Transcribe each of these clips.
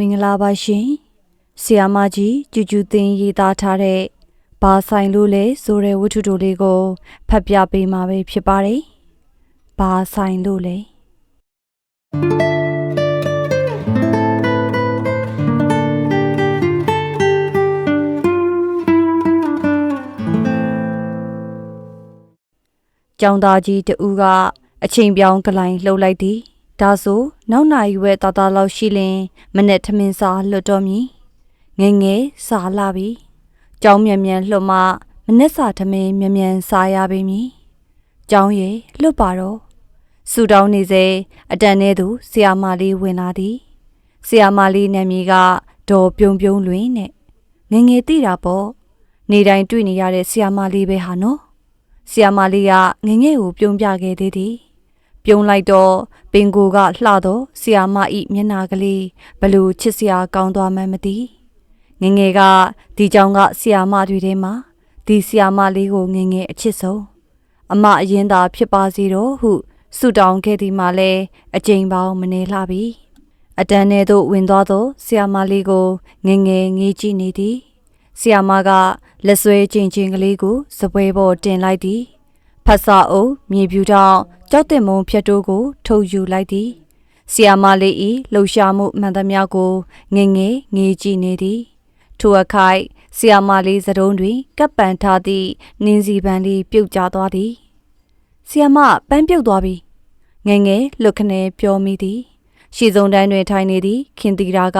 မင်္ဂလာပါရှင်ဆီယာမကြီးကျူကျူသိန်းရေးသားထားတဲ့ဘာဆိုင်လို့လဲဆိုတဲ့ဝတ္ထုတိုလေးကိုဖတ်ပြပေးမှာပဲဖြစ်ပါတယ်ဘာဆိုင်လို့လဲကျောင်းသားကြီးတဦးကအချိန်ပြောင်းကလိုင်းလှုပ်လိုက်သည် ဒါဆိုနောက်နာရီဝဲတာတာလောက်ရှိလင်မနဲ့ထမင်းစားလွတ်တော်မည်ငယ်ငယ်စားလာပြီကြောင်းမြန်မြန်လှတ်မှမနဲ့စာထမင်းမြန်မြန်စားရပေမည်ကြောင်းရဲ့လွတ်ပါတော့ဆူတောင်းနေစေအတန်နဲ့သူဆီယာမာလေးဝင်လာသည်ဆီယာမာလေးနာမည်ကဒေါ်ပြုံပြုံလွင်နဲ့ငယ်ငယ်သိတာပေါ့နေတိုင်းတွေ့နေရတဲ့ဆီယာမာလေးပဲဟာနော်ဆီယာမာလေးကငယ်ငယ်ကိုပြုံးပြခဲ့သေးသည် ပြုံးလိုက်တော့ပင်ကိုကလှတော့ဆီယာမဤမျက်နာကလေးဘလို့ချစ်စရာကောင်းသွားမှန်းမသိငငယ်ကဒီကြောင်ကဆီယာမတွေထဲမှာဒီဆီယာမလေးကိုငငယ်အချစ်ဆုံးအမအရင်သာဖြစ်ပါစေတော့ဟုဆုတောင်းခဲ့သည်မှလည်းအကြိမ်ပေါင်းမနေလှပြီအတန်းထဲသို့ဝင်သွားသောဆီယာမလေးကိုငငယ်ငေးကြည့်နေသည်ဆီယာမကလက်ဆွဲချင်းချင်းကလေးကိုစပွဲပေါ်တင်လိုက်သည်ဖတ်စာအုပ်မြေပြူတောင် ကြောက်တင်မုံဖြတ်တိုးကို ထုတ်ယူလိုက်သည်ဆီယာမလေးဤလှူရှာမှုမှန်သမျှကိုငငယ်ငေးကြည့်နေသည်ထိုအခိုက်ဆီယာမလေးစတုံးတွင်ကပ်ပန်ထားသည့်နင်းစီပန်းလေးပြုတ်ကျသွားသည်ဆီယာမပန်းပြုတ်သွားပြီငငယ်လွတ်ခနဲပြောမိသည်ရှီစုံတန်းတွင်ထိုင်နေသည်ခင်တီရာက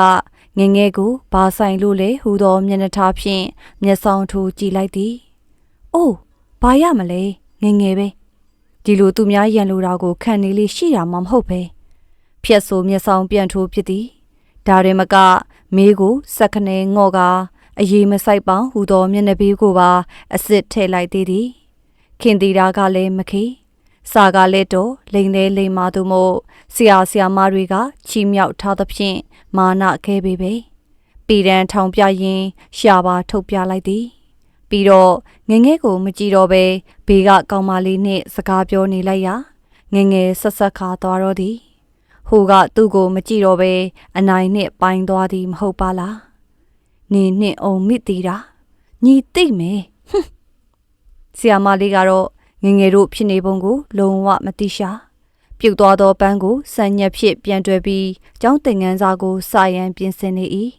ငငယ်ကိုဘာဆိုင်လို့လဲဟူသောမျက်နှာထားဖြင့်မျက်စောင်းထိုးကြည့်လိုက်သည်။အိုးဘာရမလဲငငယ်ပဲ ဒီလိုသူများရန်လိုတာကိုခံနေလေးရှိတာမှမဟုတ်ပဲဖြက်ဆိုမျက်စောင်းပြန်ထိုးဖြစ်သည်ဒါရင်မကမေးကိုစက်ခနဲငော့ကအရေးမဆိုင်ပေါင်းဟူသောမျက်နှာပေးကိုပါအစ်စ်ထည့်လိုက်သေးသည်ခင်တီတာကလည်းမခေစာကလည်းတော့လိန်လေးလိန်မာသူမို့ဆရာဆရာမတွေကချီမြောက်ထားသဖြင့်မာနခဲပေပဲပြည်တန်းထောင်ပြရင်ရှာပါထုတ်ပြလိုက်သည် ပြီးတော့ငငယ်ကိုမကြည့်တော့ပဲဘေးကကောင်မလေးနဲ့စကားပြောနေလိုက်ရငငယ်ဆက်ဆက်ခါသွားတော့သည်ဟိုကသူ့ကိုမကြည့်တော့ပဲအနိုင်နဲ့ပိုင်သွားသည်မဟုတ်ပါလားနေနှစ်အောင်မိသေးတာညီသိမ့်မယ်ဟွန်းဆီယာမလေးကတော့ငငယ်တို့ဖြစ်နေပုံကို လုံးဝမသိရှာပြုတ်သွားသောပန်းကိုစံညက်ဖြစ်ပြန်တွဲပြီးကျောင်းသင်ငန်းစာကိုစာရန်ပြင်ဆင်နေ၏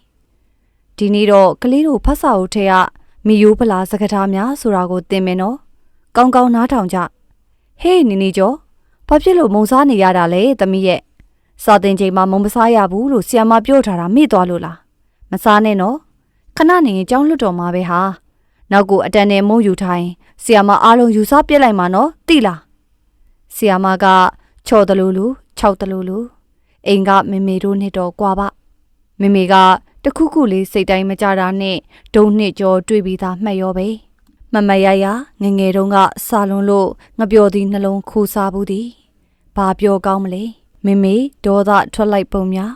ဒီနေ့တော့ကလေးတို့ဖတ်စာအုပ်ထဲက မီယိုးဖလားစကားထားများဆိုတာကိုသင်မယ်နော်ကောင်းကောင်းနားထောင်ကြဟေးနီနီကျော်ဘာဖြစ်လို့မုံစားနေရတာလဲသမီးရဲ့စာသင်ချိန်မှာမုံမစားရဘူးလို့ဆီယမပြောထားတာမေ့သွားလို့လားမစားနဲ့နော်ခဏနေရင်ကြောင်းလွတ်တော်မှာပဲဟာနောက်ကိုအတန်နဲ့မုံယူထိုင်ဆီယမအားလုံးယူစားပြစ်လိုက်မှာနော်တိလားဆီယမကချော်တလူလူခြောက်တလူလူအိမ်ကမေမေတို့နှစ်တော်ကွာပါမေမေက တခုခုလေးစိတ်တိုင်းမကြတာနဲ့ဒုံနှစ်ကျော်တွေ့ပြီးသားမှတ်ရောပဲမမရရငငယ်တုန်းကစာလွန်လို့ငပြောသည်နှလုံးခူစားဘူးသည်ဘာပြောကောင်းမလဲမေမေဒေါသထွက်လိုက်ပုံများ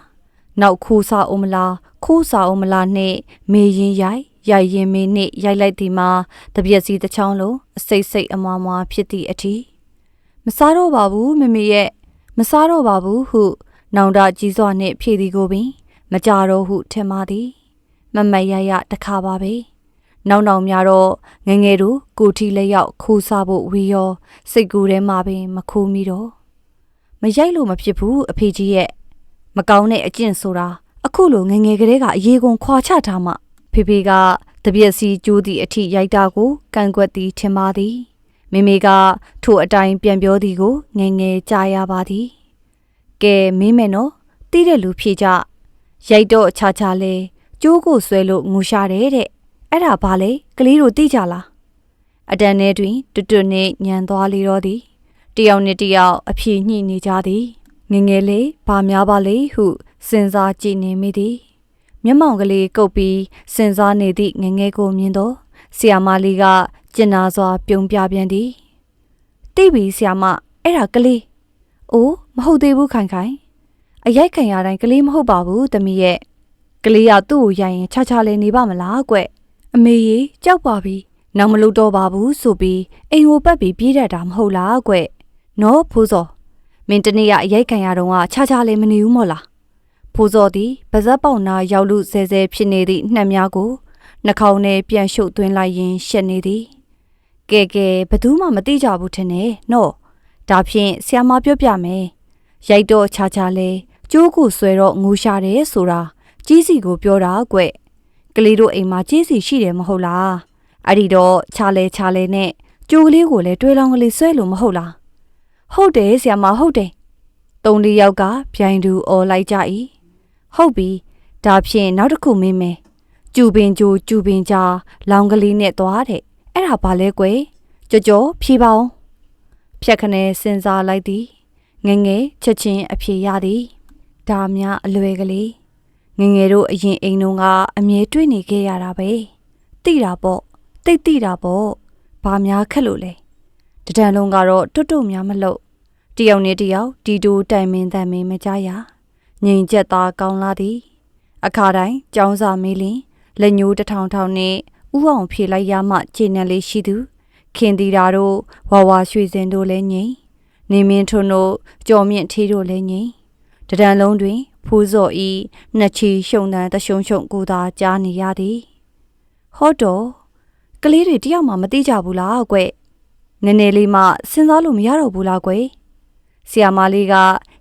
နောက်ခူစားအောင်မလားခိုးစားအောင်မလားနဲ့မေရင်ရိုက်ရိုက်ရင်မေနဲ့ရိုက်လိုက်သည်မှာတပြက်စီတစ်ချောင်းလုံးအစိတ်စိတ်အမွားမွားဖြစ်သည့်အထီမစားတော့ပါဘူးမေမေရဲ့မစားတော့ပါဘူးဟုနောင်တကြီးစွာနှင့်ဖြည့်သည်ကိုပင် မကြတော့ဟုထင်ပါသည် မမရရတခါပါပဲနောက်နောက်များတော့ငငယ်တို့ကိုထီလက်ရောက်ခိုးစားဖို့ဝီရောစိတ်ကူးထဲမှာပင်မခိုးမိတော့မရိုက်လို့မဖြစ်ဘူးအဖေကြီးရဲ့မကောင်းတဲ့အကျင့်ဆိုတာအခုလိုငငယ်ကလေးကအရေးကုန်ခွာချထားမှဖေဖေကတပြက်စီကျိုးသည့်အထိရိုက်တာကိုကန့်ကွက်သည်ထင်ပါသည်မိမိကထို့အတိုင်းပြန်ပြောသည်ကိုငငယ်ကြားရပါသည်ကဲမင်းမယ်နော်တီးတဲ့လူဖြေကြ ရိုက်တော့ချာချာလဲကျိုးကိုဆွဲလို့ငူရှာတယ်တဲ့အဲ့ဒါဘာလဲကလေးတို့သိကြလားအတန်ထဲတွင်တွတ်တွတ်နဲ့ညံသွားလေတော့သည်တယောက်နဲ့တယောက်အဖြေညှိနေကြသည်ငငယ်လေးဘာများပါလေဟုစဉ်းစားကြည့်နေမိသည်မျက်မှောင်ကလေးကုတ်ပြီးစဉ်းစားနေသည့်ငငယ်ကိုမြင်တော့ဆီယာမလေးကကျင်နာစွာပြုံးပြပြန်သည်တိပြီဆီယာမအဲ့ဒါကလေးအိုးမဟုတ်သေးဘူးခိုင်ခိုင် အရိုက်ခံရတိုင်းကလေးမဟုတ်ပါဘူးတမီးရဲ့ကလေးကသူ့ကိုရိုက်ရင်ခြားခြားလေးနေပါမလားကွအမေကြီးကြောက်ပါပြီနောက်မလုပ်တော့ပါဘူးဆိုပြီးအိမ်ကိုပတ်ပြီးပြေးတတ်တာမဟုတ်လားကွနော်ဖိုးစောမင်းတနေ့ကအရိုက်ခံရတော့ကခြားခြားလေးမနေဘူးမို့လားဖိုးစောသည်ပါဇက်ပေါက်နာရောက်လူဆဲဆဲဖြစ်နေသည့်နှက်များကိုနှာခေါင်းထဲပြန်ရှုပ်သွင်းလိုက်ရင်းရှက်နေသည်ကဲကဲဘယ်သူမှမသိကြဘူးထင်တယ်နော်ဒါဖြင့်ဆ iam မပြောပြမယ်ရိုက်တော့ချာချာလဲ ကျိုးကိုဆွဲတော့ငူရှာတယ်ဆိုတာကြီးစီကိုပြောတာကွကလေးတို့အိမ်မှာကြီးစီရှိတယ်မဟုတ်လားအဲ့ဒီတော့ချာလဲချာလဲနဲ့ကျိုးကလေးကိုလည်းတွေးလောင်းကလေးဆွဲလို့မဟုတ်လားဟုတ်တယ်ဆ iam မဟုတ်တယ်သုံးလေးယောက်ကပြိုင်သူអော်လိုက်ကြ၏ဟုတ်ပြီဒါဖြင့်နောက်တစ်ခုမင်းမယ်ကျူပင်ကြိုကျူပင်ကြားလောင်ကလေးနဲ့သွားတဲ့အဲ့ဒါဘာလဲကွယ်ကြော်ကြော်ဖြေပါအောင်ဖြက်ခနဲစဉ်းစားလိုက်သည်ငယ်ငယ်ချက်ချင်းအဖြေရသည် ဒါများအလွယ်ကလေးငယ်ငယ်တို့အရင်အိမ်တုန်းကအမြဲတွေ့နေခဲ့ရတာပဲတိတာပေါ့တိတ်တိတာပေါ့ဘာများခက်လို့လဲတဒံလုံးကတော့တွတ်တွတ်များမလို့တယောက်နဲ့တယောက်ဒီတိုတိုင်မင်းတန်မင်းမကြရငိန်ချက်သားကောင်းလာသည်အခါတိုင်းကြောင်းစာမေးလင်လက်ညိုးတစ်ထောင်ထောင်နဲ့ဥအောင်ဖြေလိုက်ရမှခြေနှံလေးရှိသူခင်တီတာတို့ဝါဝါရွှေစင်တို့လည်းငိမ့်နေမင်းထွန်းတို့ကြော်မြင့်ထီးတို့လည်းငိမ့် တဒံလုံးတွင် ဖူးစော်ဤနှစ်ချီရှုံတန်တရှုံရှုံကိုသာကြားနေရသည်ဟောတော့ကလေးတွေတယောက်မှမသိကြဘူးလားကွနည်းနည်းလေးမှစဉ်းစားလို့မရတော့ဘူးလားကွဆီယာမလေးက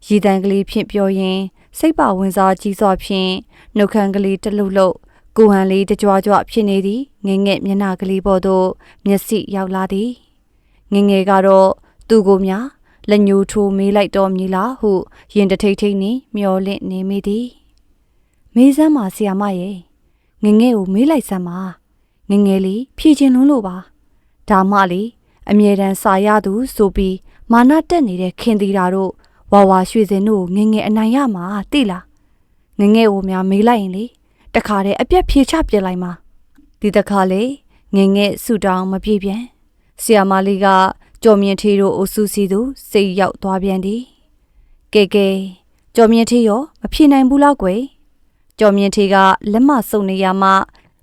ရည်တန်ကလေးဖြင့်ပြောရင်းစိတ်ပါဝင်စားကြီးစွာဖြင့်နှုတ်ခမ်းကလေးတလှုပ်လှုပ်ကိုဟန်လေးတကြွကြွဖြစ်နေသည်ငငယ်မျက်နှာကလေးပေါ်သို့မျက်စိရောက်လာသည်ငငယ်ကတော့သူ့ကိုများ လက်ညှိုးထိုးမေးလိုက်တော်မူလားဟုရင်တထိတ်ထိတ်နှင့်မျောလင့်နေမိသည်မေးစမ်းပါဆီယာမရဲ့ငငယ်ကိုမေးလိုက်စမ်းပါငငယ်လေးဖြည့်ချင်းလွန်းလို့ပါဒါမှလေအမြဲတမ်းစာရသူဆိုပြီးမာနတက်နေတဲ့ခင်တီတာတို့ဝါဝါရွှေစင်တို့ငငယ်အနိုင်ရမှာသိလားငငယ်ကိုများမေးလိုက်ရင်လေတခါတည်းအပြက်ဖြေချပြစ်လိုက်မှာဒီတခါလေငငယ်ဆူတောင်းမပြေပြန်ဆီယာမလေးက ကြော်မြင့်ထီတို့အိုစုစီသူစိတ်ရောက်သွားပြန်သည်ကဲကဲကြော်မြင့်ထီရောမဖြေနိုင်ဘူးလားကွယ်ကြော်မြင့်ထီကလက်မစုံနေရမှ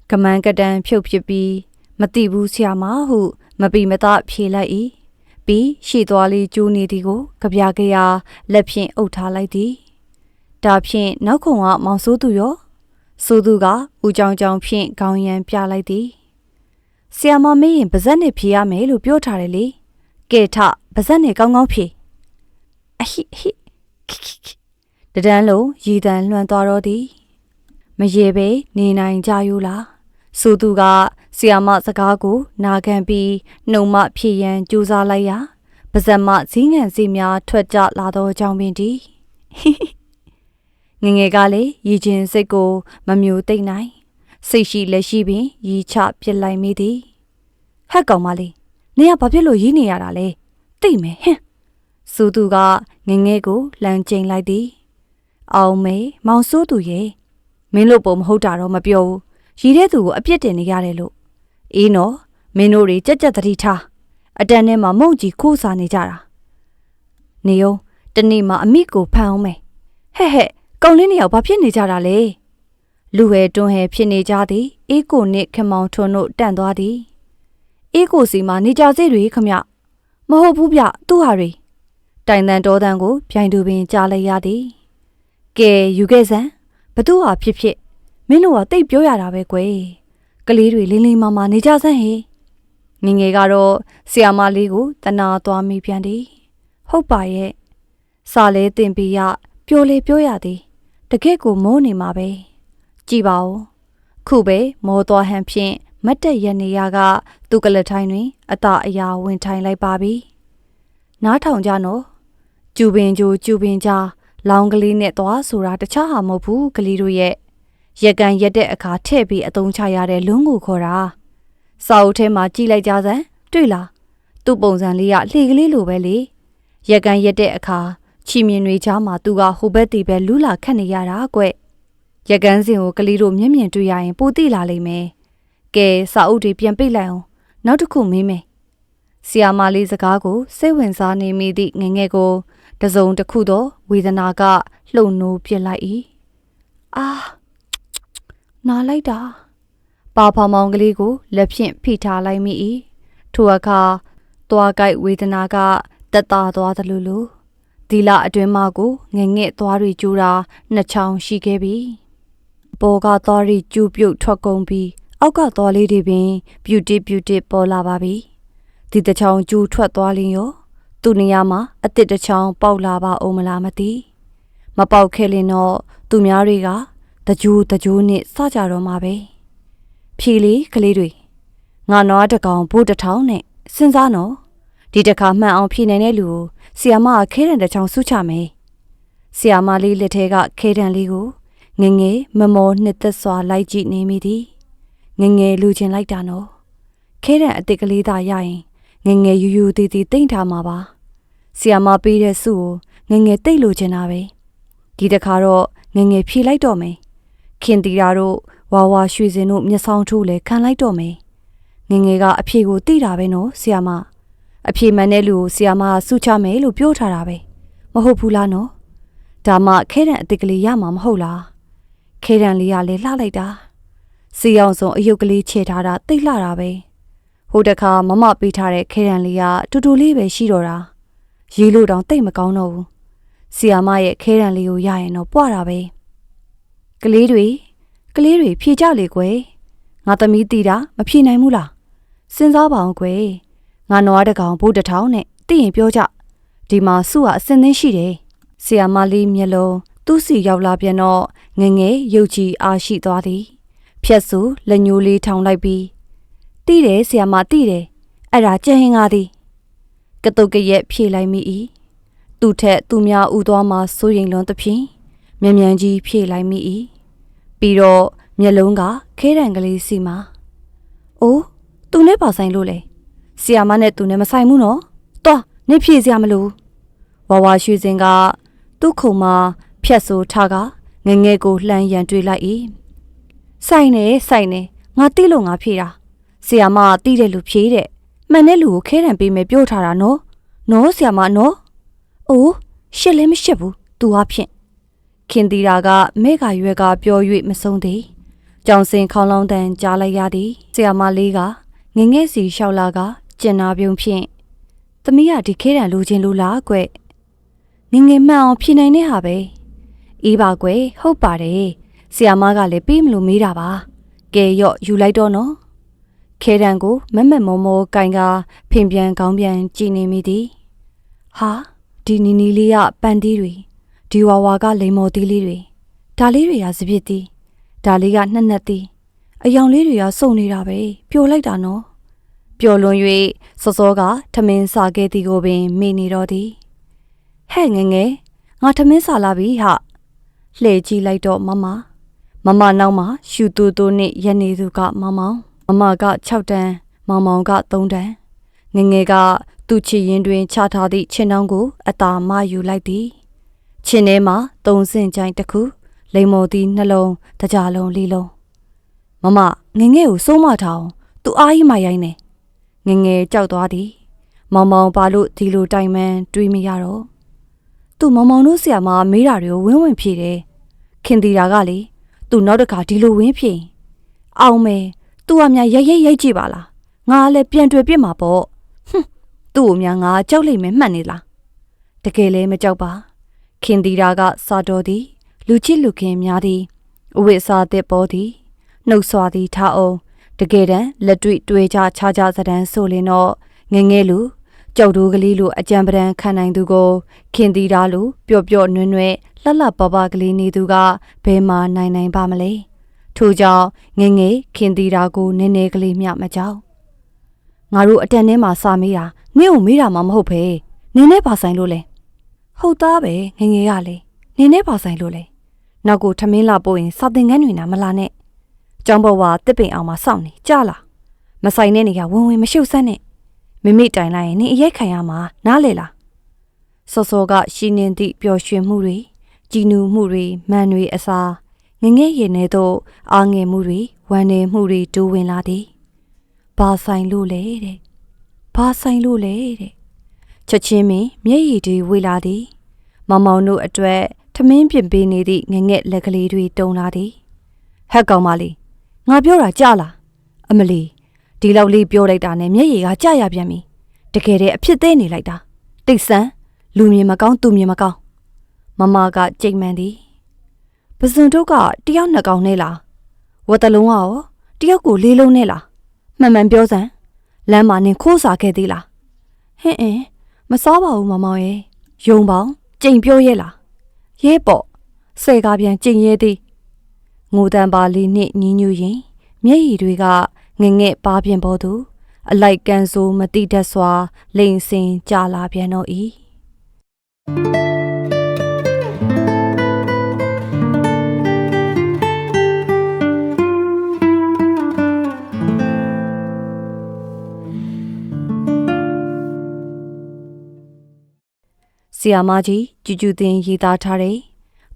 ကမန်းကတန်ဖြုတ်ဖြစ်ပြီးမတိဘူးဆီယာမဟုမပီမသားဖြေလိုက်၏ပြီးရှေ့သွားလေးကျိုးနေသည်ကိုကြပြကြရာလက်ဖြင့်အုပ်ထားလိုက်သည်ဒါဖြင့်နောက်ခုံကမောင်ဆိုးသူရောဆိုသူကဦးကြောင်ကြောင်ဖြင့်ခေါင်းရံပြလိုက်သည်ဆီယမမေးရင်ပါဇက်နဲ့ဖြေရမယ်လို့ပြောထားတယ်လေ ကဲထပါဇက်နဲ့ကောင်းကောင်းဖြေအဟိဟိခိခိခိတဒန်းလုံးရည်တန်လွှမ်းသွားတော့သည်မရေပဲနေနိုင်ကြယူလားဆိုသူကဆီယာမစကားကို နာခံပြီးနှုံမဖြည့်ရန်ကြိုးစားလိုက်ရာပါဇက်မဇီးငံစီများထွက်ကြလာသောကြောင့်ပင်တည်းငငယ်ကလည်းရည်ချင်းစိတ်ကို မမျိုးသိမ့်နိုင် စိတ်ရှိလက်ရှိပင်ရီချပြစ်လိုက်မိသည်ဟက်ကောင်မလေး နေကဘာဖြစ်လို့ရည်နေရတာလဲသိမယ်ဟင်စူသူကငငယ်ကိုလမ်းကျိန်လိုက်သည်အောင်မေမောင်စိုးသူရဲ့မင်းလို့ပုံမဟုတ်တာတော့မပြောဘူးရည်တဲ့သူကိုအပြစ်တင်နေရတယ်လို့အေးနော်မင်းတို့တွေကြက်ကြက်သတိထားအတန်ထဲမှာမုံကြီးခိုးစားနေကြတာနေုံတနေ့မှအမိကိုဖမ်းအောင်မယ်ဟဲ့ဟဲ့ကောင်လေးနှစ်ယောက်ဘာဖြစ်နေကြတာလဲလူဟဲတွန်းဟဲဖြစ်နေကြသည်အေးကိုနှင့်ခမောင်ထွန်းတို့တန့်သွားသည် အေးကိုစီမှာနေကြစေတွေခမမဟုတ်ဘူးဗျသူ့ဟာတွေတိုင်တန်တော်တန်ကိုပြိုင်သူပင်ကြားလိုက်ရသည်ကဲယူခဲ့စမ်းဘသူဟာဖြစ်ဖြစ်မင်းတို့ကတိတ်ပြောရတာပဲကွယ်ကလေးတွေလင်းလင်းမာမာနေကြစမ်းဟေငငယ်ကတော့ဆီယာမလေးကိုတနာသွားမိပြန်သည်ဟုတ်ပါရဲ့စာလဲတင်ပြရပျော်လေပြောရသည်တကယ့်ကိုမိုးနေမှာပဲကြည်ပါဦးခုပဲမောသွားဟန်ဖြင့် မတ်တက်ရနေရက သူ့ကလထိုင်းတွင် အသာအရာဝင်ထိုင်လိုက်ပါပြီနားထောင်ကြနော်ကျူပင်ကြိုကျူပင်ကြားလောင်းကလေးနဲ့သွားဆိုတာတခြားဟာမဟုတ်ဘူးကလေးတို့ရဲ့ရကန်ရက်တဲ့အခါထည့်ပြီးအသုံးချရတဲ့လွန်းကိုခေါ်တာစာအုပ်ထဲမှာကြည့်လိုက်ကြစမ်းတွေ့လားသူ့ပုံစံလေးကလှေကလေးလိုပဲလေရကန်ရက်တဲ့အခါချီမြင်တွေကြားမှာသူကဟိုဘက်တီပဲလူးလာခတ်နေရတာကွရကန်းစင်ကိုကလေးတို့မျက်မြင်တွေ့ရရင်ပိုသိလာလိမ့်မယ် ကဲစာအုပ်တွေပြန်ပိတ်လိုက်အောင်နောက်တစ်ခုမေးမယ်ဆီယာမလေးစကားကိုစိတ်ဝင်စားနေမိသည့်ငငယ်ကိုတစုံတစ်ခုသောဝေဒနာကလှုပ်နိုးပြစ်လိုက်၏အာနားလိုက်တာပါဖောင်မောင်ကလေးကိုလက်ဖြင့်ဖိထားလိုက်မိ၏ထိုအခါသွားကြိုက်ဝေဒနာကတက်တာသွားသလိုလိုတဒီလအတွင်းမှာကိုငငဲ့သွားတွေကျူတာနှစ်ချောင်းရှိခဲ့ပြီပေါ်ကသွားတွေကျူးပြုတ်ထွက်ကုန်ပြီး အောက်ကသွားလေးတွေပင် ပြူတိပြူတိပေါ်လာပါပြီဒီတစ်ချောင်းကျူးထွက်သွားလင်းရောသူ့နေရာမှာအစ်စ်တစ်ချောင်းပေါက်လာပါအောင်မလားမသိမပေါက်ခဲ့လင်တော့သူများတွေကတကြိုးတကြိုးနဲ့စကြတော့မှာပဲဖြီလေးကလေးတွေငါနွားတစ်ကောင်ဘိုးတစ်ထောင်နဲ့စဉ်းစားနော်ဒီတစ်ခါမှန်အောင်ဖြေနိုင်တဲ့လူကိုဆီယာမကခဲတံတစ်ချောင်းစုချမယ်ဆီယာမလေးလက်ထဲကခဲတံလေးကိုငငယ်မမောနှစ်သက်စွာလိုက်ကြည့်နေမိသည် ငငယ်လူချင်းလိုက်တာနော်ခဲတံအစ်စ်ကလေးသာရရင်ငငယ်ယူယူသေးသေးတိမ့်ထားမှာပါဆီယာမပေးတဲ့စုကိုငငယ်တိတ်လိုချင်တာပဲဒီတစ်ခါတော့ငငယ်ဖြေလိုက်တော့မယ်ခင်တီတာတို့ဝါဝါရွှေစင်တို့မျက်စောင်းထိုးလဲခံလိုက်တော့မယ်ငငယ်ကအဖြေကိုသိတာပဲနော်ဆီယာမအဖြေမှန်တဲ့လူကိုဆီယာမကစုချမယ်လို့ပြောထားတာပဲမဟုတ်ဘူးလားနော်ဒါမှခဲတံအစ်စ်ကလေးရမှာမဟုတ်လားခဲတံလေးကလည်းလှလိုက်တာ စီအောင်စုံအယုတ်ကလေးခြေထားတာတိတ်လှတာပဲဟိုတခါမမပေးထားတဲ့ခဲတံလေးကတူတူလေးပဲရှိတော့တာရေးလို့တောင်တိတ်မကောင်းတော့ဘူးဆီယာမရဲ့ခဲတံလေးကိုရရင်တော့ပွားတာပဲကလေးတွေကလေးတွေဖြေကြလေကွယ်ငါသမီးတီတာမဖြေနိုင်ဘူးလားစဉ်းစားပါအောင်ကွယ်ငါနွားတကောင်ဘိုးတစ်ထောင်နဲ့သိရင်ပြောကြဒီမှာစုဟာအစင်းသင်းရှိတယ်ဆီယာမလေးမျက်လုံးသူ့စီရောက်လာပြန်တော့ငငယ်ရုတ်ကြီးအားရှိသွားသည် ဖြက်စုလက်ညိုးလေးထောင်လိုက်ပြီးတိတယ်ဆီယာမတိတယ်အဲ့ဒါကြက်ဟင်းကားသည်ကတုတ်ကရက်ဖြေလိုက်မိ၏သူ့ထက်သူများဥသွားမှစိုးရိမ်လွန်သဖြင့်မြန်မြန်ကြီးဖြေလိုက်မိ၏ပြီးတော့မျက်လုံးကခဲတံကလေးစီမှာအိုးသူနဲ့ပါဆိုင်လို့လေဆီယာမနဲ့သူနဲ့မဆိုင်ဘူးနော်သွားနေဖြေစရာမလိုဝါဝါရွှေစင်ကသူ့ခုံမှာဖြတ်ဆိုထားကငငယ်ကိုလှမ်းရန်တွေးလိုက်၏ ဆိုင်နေဆိုင်နေငါတိလို့ငါဖြေတာဆီယာမကတိတဲ့လူဖြေတဲ့မှန်တဲ့လူကိုခဲတံပေးမယ်ပြောထားတာနော်နော်ဆီယာမနော်အိုးရှစ်လည်းမရှစ်ဘူးသူအဖြစ်ခင်တီတာကမဲကရွက်ကပြော၍မဆုံးသေးကြောင်စင်ခေါင်းလောင်းတန်ကြားလိုက်ရသည်ဆီယာမလေးကငငယ်စီလျှောက်လာကကျင်နာပြုံဖြင့်သမီးကဒီခဲတံလိုချင်လို့လားကွငငယ်မှန်အောင်ဖြေနိုင်တဲ့ဟာပဲအေးပါကွယ်ဟုတ်ပါတယ် ဆီယာမကလည်းပေးမလို့မေးတာပါကဲရော့ယူလိုက်တော့နော်ခဲတံကိုမက်မက်မောမောကင်ကဖင်ပြန်ကောင်းပြန်ကြည်နေမိသည်ဟာဒီနီနီလေးကပန်တီးတွေဒီဝါဝါကလိန်မော်တီးလေးတွေဒါလေးတွေကစပစ်တီးဒါလေးကနှက်နှက်တီးအယောင်လေးတွေကစုံနေတာပဲပျော်လိုက်တာနော်ပျော်လွန်၍စောစောကထမင်းစားခဲ့သည်ကိုပင်မေ့နေတော့သည်ဟဲ့ငယ်ငယ်ငါထမင်းစားလာပြီဟာလှည့်ကြည့်လိုက်တော့မမ မမနောက်မှာရှူတူတူနဲ့ရနေသူကမမောင်မမက6တန်းမောင်မောင်က3တန်းငယ်ငယ်ကသူ့ချီရင်တွင်ချထားသည့်ချင်းနှောင်းကိုအသာမယူလိုက်သည်ချင်းထဲမှာသုံးစင်ကြိုင်တစ်ခုလိမ်မော်သည့်နှလုံးတကြလုံးလေးလုံးမမငငယ်ကိုစိုးမထားအောင်သူအားကြီးမရိုင်းနေငငယ်ကြောက်သွားသည်မောင်မောင်ပါလို့ဒီလိုတိုင်မှန်တွေးမရတော့သူ့မောင်မောင်တို့ဆရာမမေးတာတွေကိုဝင်းဝင်းဖြေတယ်ခင်တီတာကလေ သူနောက်တစ်ခါဒီလိုဝင်းဖြေအောင်မယ်သူကများရိုက်ရိုက်ရိုက်ကြည့်ပါလားငါလည်းပြန်တွေ့ပြစ်မှာပေါ့ဟွန်းသူ့ကိုများငါကြောက်လိမ့်မယ်မှတ်နေလားတကယ်လဲမကြောက်ပါခင်တီတာကစာတော်သည် လူချစ်လူခင်များသည်အဝိစာတဲ့ပေါ်သည်နှုတ်ဆွာသည်ထားအောင်တကယ်တမ်းလက်တွေ့တွေ့ကြခြားခြားစဒန်းဆိုလင်တော့ငငယ်လူကြောက်တိုးကလေးလိုအကြံပဒံခံနိုင်သူကိုခင်တီတာလိုပျော့ပျော့နွဲ့နွဲ့ လှလှပပကလေးနေသူကဘယ်မှာနိုင်နိုင်ပါမလဲထို့ကြောင့်ငငယ်ခင်တီတာကိုနည်းနည်းကလေးမျှမကြောက်ငါတို့အတန်ထဲမှာစာမေးတာနင့်ကိုမေးတာမှမဟုတ်ပဲနင်းနဲ့ပါဆိုင်လို့လဲဟုတ်သားပဲငငယ်ကလေနင်းနဲ့ပါဆိုင်လို့လဲနောက်ကိုထမင်းလာပို့ရင်စာသင်ခန်းတွေနာမလာနဲ့ကျောင်းဘဝတစ်ပင်အောင်မှာစောင့်နေကြလားမဆိုင်တဲ့နေကဝင်ဝင်မရှုပ်ဆက်နဲ့မိမိတိုင်လိုက်ရင်နင်အရက်ခံရမှာနားလေလားစောစောကရှင်းနေသည့်ပျော်ရွှင်မှုတွေ ကြည်နူးမှုတွေမန်တွေအစားငငယ်ရင်ထဲသို့အာငယ်မှုတွေဝမ်းနေမှုတွေတိုးဝင်လာသည်ဘာဆိုင်လို့လဲတဲ့ဘာဆိုင်လို့လဲတဲ့ချက်ချင်းပင်မျက်ရည်တွေဝေလာသည်မောင်မောင်တို့အတွက်ထမင်းပြင်ပေးနေသည့်ငငယ်လက်ကလေးတွေတုံလာသည်ဟက်ကောင်မလေးငါပြောတာကြားလားအမလီဒီလောက်လေးပြောလိုက်တာနဲ့မျက်ရည်ကကြာရပြန်ပြီတကယ်တည်းအဖြစ်သေးနေလိုက်တာတိတ်ဆန်းလူမြင်မကောင်းသူမြင်မကောင်း မမကကြိတ်မှန်သည်ပစွန်တို့ကတယောက်နှစ်ကောင်နဲ့လားဝတ်တလုံးကရောတယောက်ကိုလေးလုံးနဲ့လားမှန်မှန်ပြောစမ်းလမ်းမှာနင်ခိုးစားခဲ့သေးလားဟင်းအင်းမစားပါဘူးမမောင်ရဲ့ယုံပေါင်းကြိမ်ပြောရဲ့လားရဲပေါ့ဆဲကားပြန်ကြိမ်ရဲသည်ငိုတန်ပါလေးနှင့်ညီညူရင်မျက်ရည်တွေကငငဲ့ပါပြင်ပေါ်သူအလိုက်ကန်ဆိုးမတိတတ်စွာလိန်စင်ကြလာပြန်တော့၏ ဆီယာမကြီးကျူကျူတင်ရေးသားထားတဲ့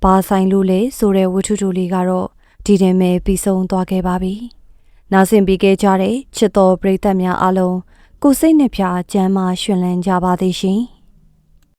ဘာဆိုင်လို့လဲဆိုတဲ့ဝတ္ထုတို့လေးကတော့ဒီတင်မဲ့ပြီးဆုံးသွားခဲ့ပါပြီ။နားဆင်ပြီးခဲ့ကြတဲ့ချစ်တော်ပရိသတ်များအားလုံးကိုယ်စိတ်နှပြကျမ်းမာရှင်လန်းကြပါသေးရှင်။